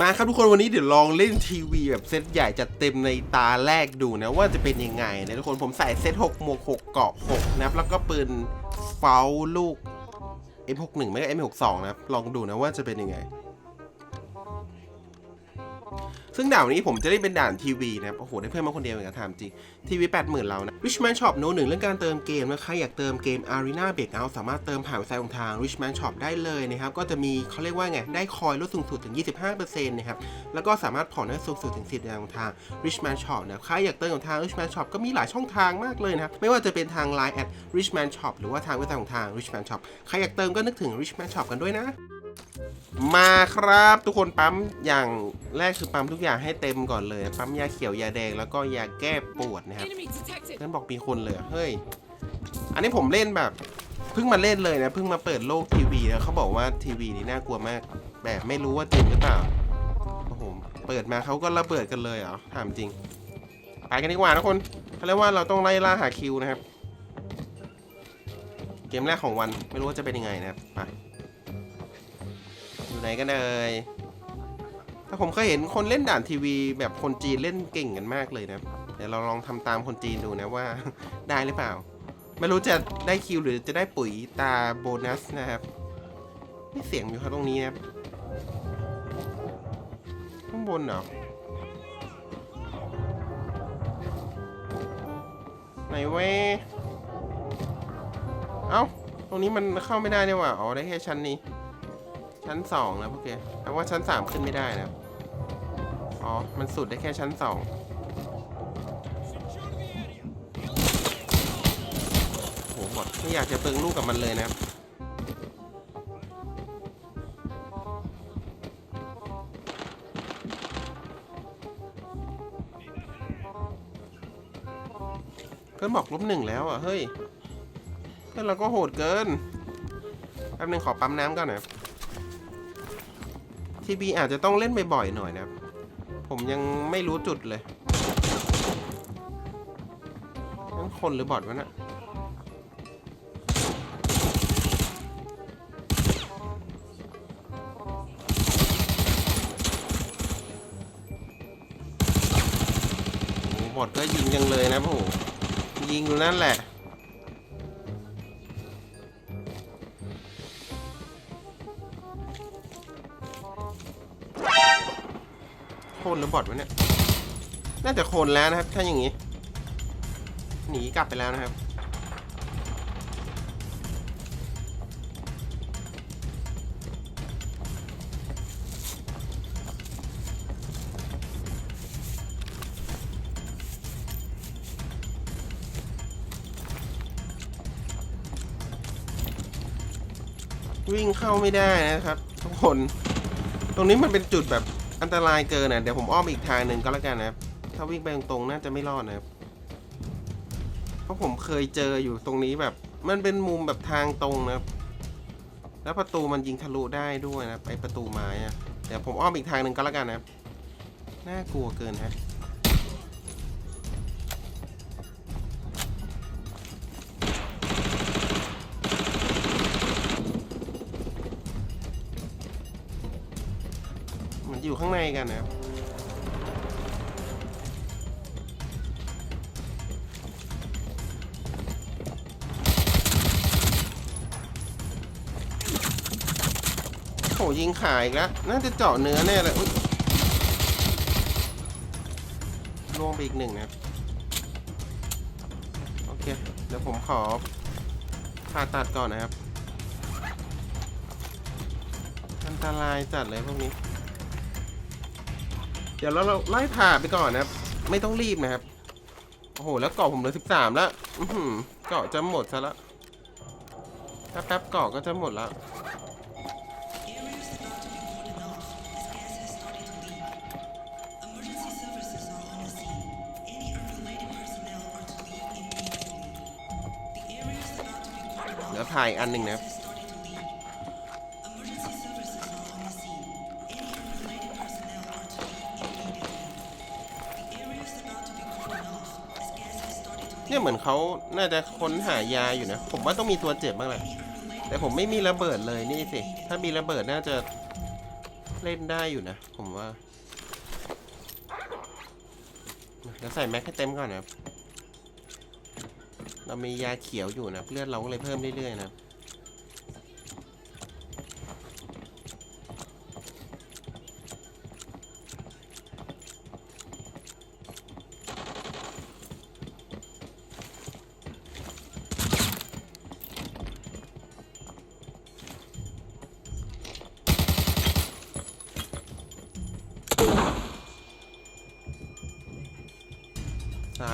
มาครับทุกคนวันนี้เดี๋ยวลองเล่นทีวีแบบเซตใหญ่จัดเต็มในตาแรกดูนะว่าจะเป็นยังไงนะทุกคนผมใส่เซต6หมวก6เกาะ6นะครับแล้วก็ปืนเฝ้าลูก M61 ไม่ก็ M62 นะครับลองดูนะว่าจะเป็นยังไงซึ่งด่านนี้ผมจะได้เป็นด่านทีวีนะครับ โอ้โห ได้เพื่อนมาคนเดียวเหมือนกันถามจริง ทีวี 80,000 เรานะ Richman Shop โน้ตหนึ่งเรื่องการเติมเกมนะใครอยากเติมเกม Arena Breakout สามารถเติมผ่านเว็บไซต์ของทาง Richman Shop ได้เลยนะครับ ก็จะมีเขาเรียกว่าไง ได้คอยลดสูงสุดถึง 25%นะครับ แล้วก็สามารถผ่อนได้สูงสุดถึง10เดือนของทาง Richman Shop นะครับใครอยากเติมของทาง Richman Shop ก็มีหลายช่องทางมากเลยนะครับ ไม่ว่าจะเป็นทาง Line at Richman Shop หรือว่าทางเว็บไซต์ของทาง Richman Shop ใครอยากเติมก็นึกถึง Richman Shop กันด้วยนะ มาครับทุกคนปั๊มอย่างแรกคือปั๊มทุกอย่างให้เต็มก่อนเลย ปั๊มยาเขียวยาแดงแล้วก็ยาแก้ปวดนะครับ Enemy detected. นั่นบอกมีคนเลยเหรอเฮ้ยอันนี้ผมเล่นแบบเพิ่งมาเล่นเลยนะเพิ่งมาเปิดโลกทีวีนะเขาบอกว่าทีวีนี่น่ากลัวมาก แบบไม่รู้ว่าจริงหรือเปล่าโอ้โหเปิดมาเขาก็ระเบิดกันเลยเหรอถามจริงไปกันดีกว่าทุกคนเขาเรียกว่าเราต้องไล่ล่าหาคิวนะครับ เกมแรกของวันไม่รู้ว่าจะเป็นยังไงนะครับไป อยู่ไหนกันเอ่ยถ้าผมเคยเห็นคนเล่นด่านทีวี แบบคนจีนเล่นเก่งกันมากเลยนะ เดี๋ยวเราลองทำตามคนจีนดูนะว่า ได้หรือเปล่า ไม่รู้จะได้คิวหรือจะได้ปุ๋ยตาโบนัสนะครับนี่เสียงอยู่ครับตรงนี้นะครับข้างบนเหรอไหนเว้ยเอ้า ตรงนี้มันเข้าไม่ได้เนี่ยว่ะอ๋อได้แค่ชั้นนี้ ชั้นสองนะโอเคแปลว่าชั้นสามขึ้นไม่ได้นะ อ๋อ มันสุดได้แค่ชั้นสองโหหมดไม่อยากจะเปิงลูกกับมันเลยนะครับเพื่อนบอกลบหนึ่งแล้วอะ เฮ้ย เพื่อนเราก็โหดเกิน แป๊บนึงขอปั๊มน้ำก่อนหนะค ทีบีอาจจะต้องเล่นบ่อยๆหน่อยนะครับผมยังไม่รู้จุดเลยนั่นคนหรือบอทวะน่ะโอ้โหบอทก็ยิงจังเลยนะโอ้โหยิงอยู่นั่นแหละ คนหรือบอทวะเนี่ย น่าจะโคนแล้วนะครับ ถ้าอย่างนี้ หนีกลับไปแล้วนะครับ วิ่งเข้าไม่ได้นะครับ ทุกคน ตรงนี้มันเป็นจุดแบบ อันตรายเกินนะเดี๋ยวผมอ้อมอีกทางหนึ่งก็แล้วกันนะครับถ้าวิ่งไปตรงๆน่าจะไม่รอดนะครับเพราะผมเคยเจออยู่ตรงนี้แบบ มันเป็นมุมแบบทางตรงนะแล้วประตูมันยิงทะลุได้ด้วยนะไปประตูไม้อะเดี๋ยวผมอ้อมอีกทางหนึ่งก็แล้วกันนะน่ากลัวเกินฮะ อยู่ข้างในกันนะครับโหยิงขายอีกแล้ว น่าจะเจาะเนื้อแน่เลยอุ๊ยล่วงไปอีกหนึ่งนะครับโอเค เดี๋ยวผมขอผ่าตัดก่อนนะครับ อันตรายจัดเลยพวกนี้ เดี๋ยวเราเราไล่ผ่าไปก่อนนะครับ ไม่ต้องรีบนะครับ โอ้โห แล้วเกาะผมเหลือสิบสามแล้วเกาะจะหมดซะแล้วแป๊บๆเกาะก็จะหมดแล้วเดี๋ยวถ่ายอีกอันหนึ่งนะครับ เนี่ยเหมือนเขาน่าจะค้นหายาอยู่นะ ผมว่าต้องมีตัวเจ็บบ้างแหละ แต่ผมไม่มีระเบิดเลยนี่สิ ถ้ามีระเบิดน่าจะเล่นได้อยู่นะ ผมว่าเดี๋ยวใส่แม็กให้เต็มก่อนนะครับเรามียาเขียวอยู่นะเลือดเราก็เลยเพิ่มเรื่อยๆนะ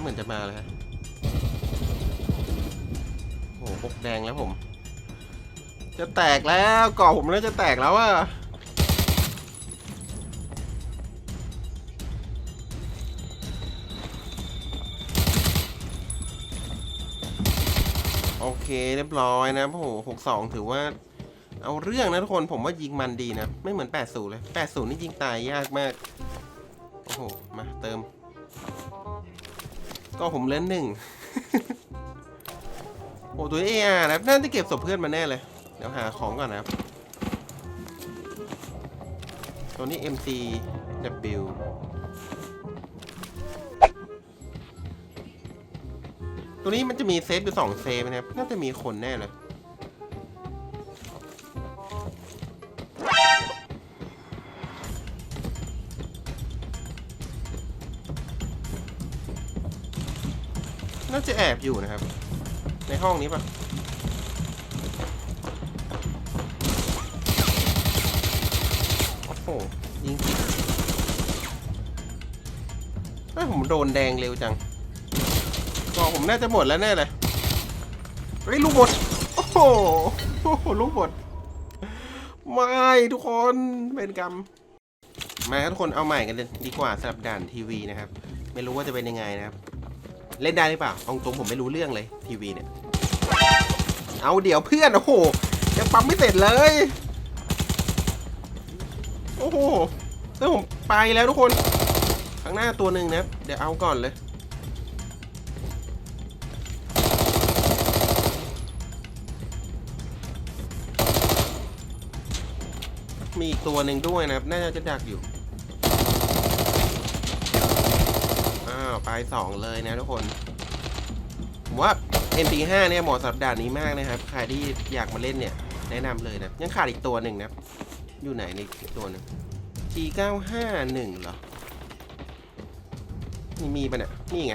เหมือนจะมาเลยฮะโอ้โหปกแดงแล้วผม จะแตกแล้วกาะผมแล้วจะแตกแล้วอะโอเคเรียบร้อยนะโอ้โหหกสองถือว่า เอาเรื่องนะทุกคนผมว่ายิงมันดีนะ ไม่เหมือน 80 เลย 80 นี่ยิงตายยากมาก โอ้โห มาเติม ก็ผมเล่นหนึ่งโอ้ตัวเออานะครับน่าจะเก็บศพเพื่อนมาแน่เลย เดี๋ยวหาของก่อนนะครับ ตัวนี้ MCW ตัวนี้มันจะมีเซฟอยู่สองเซฟนะครับ น่าจะมีคนแน่เลย น่าจะแอบอยู่นะครับ ในห้องนี้ปะโอ้โหยิงผิดเฮ้ยผมโดนแดงเร็วจังก็ผมน่าจะหมดแล้วแน่เลยเฮ้ยลูกหมด โอ้โหลูกหมด ไม่ทุกคนเป็นกรรมมาทุกคนเอาใหม่กันดีกว่าสำหรับด่านทีวีนะครับ ไม่รู้ว่าจะเป็นยังไงนะครับ เล่นได้หรือเปล่าเอาตรงผมไม่รู้เรื่องเลยทีวีเนี่ย เอาเดี๋ยวเพื่อน โอ้โหยังปั๊มไม่เสร็จเลย โอ้โหแล้วผมไปแล้วทุกคน ข้างหน้าตัวหนึ่งนะ เดี๋ยวเอาก่อนเลย มีอีกตัวหนึ่งด้วยนะครับ น่าจะดักอยู่ อไปสองเลยนะทุกคน ผมว่า MP5 เนี่ยเหมาะสำหรับด่านนี้มากนะครับ ใครที่อยากมาเล่นเนี่ย แนะนำเลยนะ ยังขาดอีกตัวหนึ่งนะ อยู่ไหนในตัวหนึ่ง G951 เหรอ นี่มีปะเนี่ย นี่ไง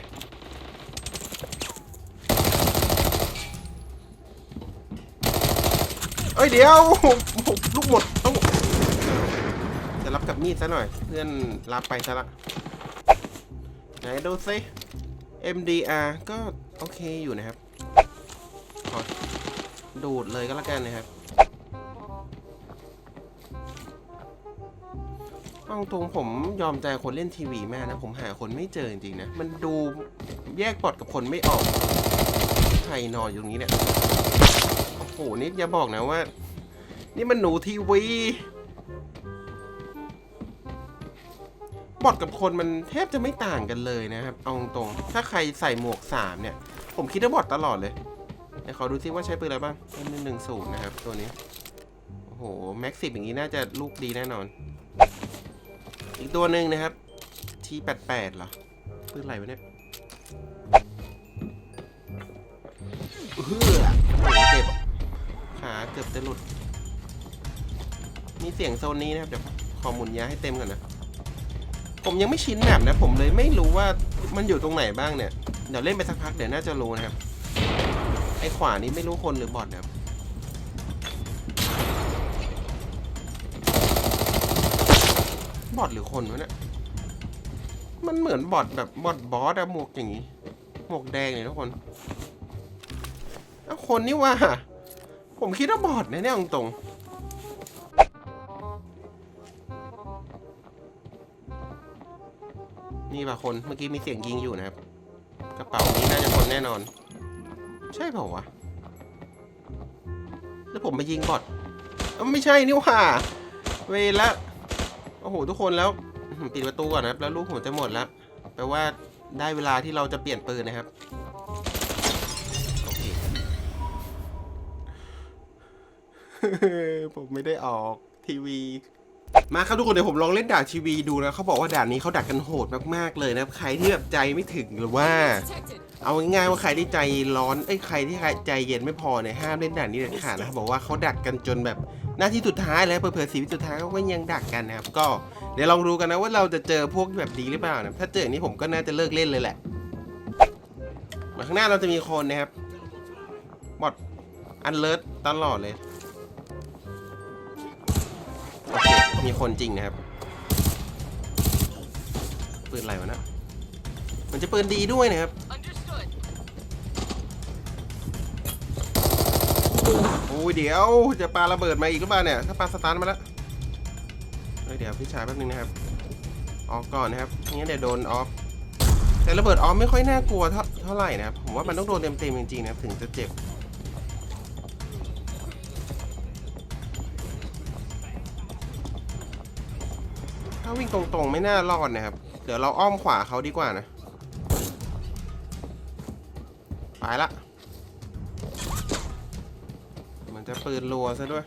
เอ้ยเดี๋ยวลูกหมดต้องจะรับกับมีดซะหน่อย เพื่อนรับไปซะละ ไหนดูซิ MDR ก็โอเคอยู่นะครับ ขอดูดเลยก็แล้วกันนะครับเอาตรงผมยอมใจคนเล่นทีวีมากนะ ผมหาคนไม่เจอจริงๆนะ มันดูแยกปอดกับคนไม่ออก ใครนอนอยู่ตรงนี้เนี่ย โอ้โหนี่อย่าบอกนะว่า นี่มันหนูทีวี บอทกับคนมันแทบจะไม่ต่างกันเลยนะครับ เอาตรงๆถ้าใครใส่หมวกสามเนี่ย ผมคิดว่าบอทตลอดเลยเดี๋ยวขอดูซิว่าใช้ปืนอะไรบ้างเป็นหนึ่งศูนย์นะครับ ตัวนี้ โอ้โห แม็กซิบอย่างนี้น่าจะลูกดีแน่นอน อีกตัวหนึ่งนะครับ ทีแปดแปดเหรอ ปืนอะไรวะเนี่ยเฮ้อเจ็บ ขาเกือบจะหลุด มีเสียงโซนนี้นะครับ เดี๋ยวขอหมุนยาให้เต็มก่อนนะ ผมยังไม่ชินแบบนะ ผมเลยไม่รู้ว่ามันอยู่ตรงไหนบ้างเนี่ย เดี๋ยวเล่นไปสักพักเดี๋ยวน่าจะรู้นะครับ ไอ้ขวานี้ไม่รู้คนหรือบอทนะครับบอทหรือคนวะเนี่ย มันเหมือนบอทแบบบอทบอสอะหมวกอย่างนี้หมวกแดงเลยทุกคนเอาคนนี่ว่า ผมคิดว่าบอทนะเนี่ยตรงๆ นี่ป่ะคนเมื่อกี้มีเสียงยิงอยู่นะครับ กระเป๋านี้น่าจะคนแน่นอน ใช่เปล่าวะแล้วผมไปยิงบอทเอ้าไม่ใช่นี่หว่า เวละโอ้โหทุกคนแล้วปิดประตูก่อนนะครับ แล้วลูกผมจะหมดแล้วแปลว่าได้เวลาที่เราจะเปลี่ยนปืนนะครับโอเคผมไม่ได้ออกทีวี มาครับทุกคนเดี๋ยวผมลองเล่นด่านทีวีดูนะเขาบอกว่าด่านนี้เขาดักกันโหดมากๆเลยนะใครที่แบบใจไม่ถึงหรือว่า เอาง่ายๆว่าใครที่ใจร้อนไอ้ใครที่ใจเย็นไม่พอเนี่ยห้ามเล่นด่านนี้เด็ดขาดนะครับบอกว่าเขาดักกันจนแบบหน้าที่สุดท้ายแล้วเผื่อสีวิตสุดท้ายก็ยังดักกันนะครับก็เดี๋ยวลองดูกันนะว่าเราจะเจอพวกแบบดีหรือเปล่านะถ้าเจออย่างนี้ผมก็น่าจะเลิกเล่นเลยแหละมาข้างหน้าเราจะมีคนนะครับบอดอันเลิศตลอดเลยโอเค มีคนจริงนะครับ ปืนอะไรวะนะ มันจะปืนดีด้วยนะครับ Understood. โอ้ยเดี๋ยวจะปาระเบิดมาอีกหรือเปล่าเนี่ย ถ้าปาสตาร์ทมาแล้วเฮ้ยเดี๋ยวพี่ชายแป๊บนึงนะครับ ออกก่อนนะครับไม่งั้นเดี๋ยวโดนออฟแต่ระเบิดออฟไม่ค่อยน่ากลัวเท่าเท่าไหร่นะครับ ผมว่ามันต้องโดนเต็มๆจริงๆนะครับถึงจะเจ็บ ถ้าวิ่งตรงๆไม่น่ารอดนะครับ เดี๋ยวเราอ้อมขวาเขาดีกว่านะ ไปละ มันจะปืนรัวซะด้วย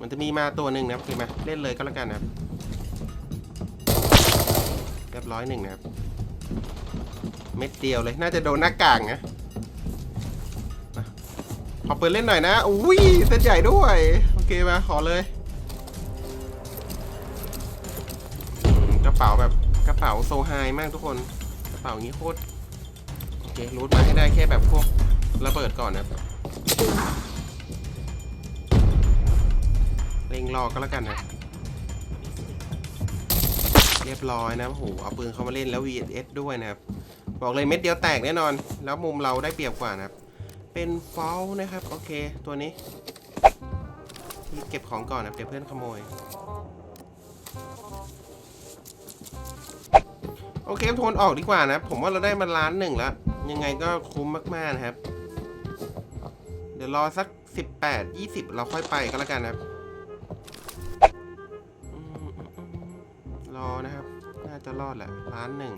มันจะมีมาตัวหนึ่งนะครับคือมาเล่นเลยก็แล้วกันนะครับเรียบร้อยหนึ่งนะครับ เม็ดเดียวเลยน่าจะโดนหน้ากากนะมาขอปืนเล่นหน่อยนะ อุ้ยเส้นใหญ่ด้วย โอเคมาขอเลย ระเป๋าแบบกระเป๋าโซไฮมากทุกคน กระเป๋าอย่างนี้โคตรโอเครูทมาให้ได้แค่แบบพวกระเบิดก่อนนะครับเล็งรอก็แล้วกันนะ เรียบร้อยนะโอ้โหเอาปืนเข้ามาเล่นแล้ว VS ด้วยนะครับ บอกเลยเม็ดเดียวแตกแน่นอน แล้วมุมเราได้เปรียบกว่านะครับ เป็นฟอลนะครับ โอเค ตัวนี้รีบเก็บของก่อนนะเดี๋ยวเพื่อนขโมย โอเคโทนออกดีกว่านะ ผมว่าเราได้มาล้านหนึ่งแล้ว ยังไงก็คุ้มมากๆนะครับ เดี๋ยวรอสัก 18 20 เราค่อยไปก็แล้วกันนะครับอืมอืมอืมรอนะครับ น่าจะรอดแหละล้านหนึ่ง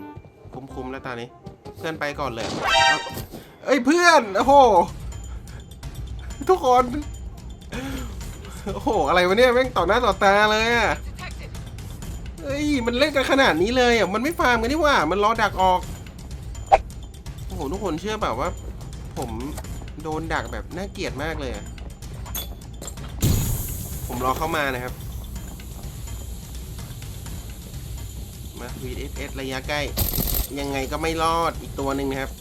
คุ้มๆแล้วตอนนี้ เพื่อนไปก่อนเลยเอ้ยเพื่อนโอ้โหทุกคน โอ้โห อะไรวะเนี่ยแม่งต่อหน้าต่อตาเลยอะ เอ้ย มันเล่นกันขนาดนี้เลยอะ มันไม่ฟาร์มกันนี่ว่า มันรอดักออก โอ้โห ทุกคนเชื่อแบบว่า ผมโดนดักแบบน่าเกลียดมากเลยอะ ผมรอเข้ามานะครับ มา VSS ระยะใกล้ ยังไงก็ไม่รอดอีกตัวหนึ่งนะครับ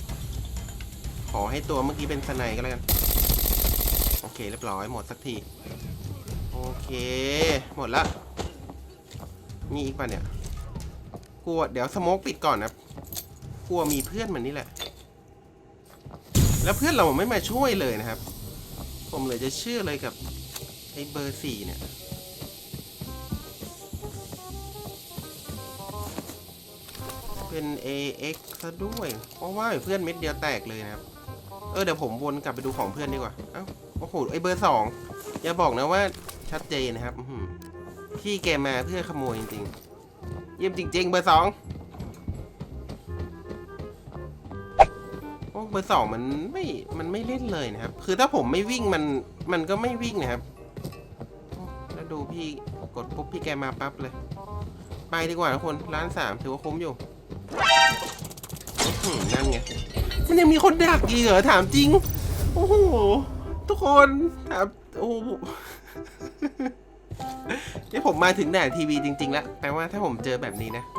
ขอให้ตัวเมื่อกี้เป็นสไนก็แล้วกัน โอเค เรียบร้อยหมดสักที โอเค หมดละ มีอีกป่ะเนี่ยกลัวเดี๋ยวสโมกปิดก่อนนะกลัวมีเพื่อนมันนี่แหละ แล้วเพื่อนเราไม่มาช่วยเลยนะครับ ผมเลยจะเชื่อเลยกับไอ้เบอร์สี่เนี่ยเป็น AX ซะด้วยเพราะว่าเพื่อนเม็ดเดียวแตกเลยนะครับ เออเดี๋ยวผมวนกลับไปดูของเพื่อนดีกว่า เอ้าโอ้โหไอ้เบอร์สองอย่าบอกนะว่าชัดเจนนะครับ อื้อหือพี่แกมาเพื่อขโมยจริงๆ เยี่ยมจริง ๆ เบอร์สองโอ้เบอร์สองมันไม่ มันไม่เล่นเลยนะครับ คือถ้าผมไม่วิ่งมัน มันก็ไม่วิ่งนะครับ แล้วดูพี่กดปุ๊บพี่แกมาปั๊บเลย ไปดีกว่าทุกคน ร้านสามถือว่าคุ้มอยู่นั่นไง มันยังมีคนดักอีกเหรอถามจริง โอ้โห ทุกคนถามโอ้ นี่ผมมาถึงด่าทีวีจริงๆแล้วแปลว่าถ้าผมเจอแบบนี้นะ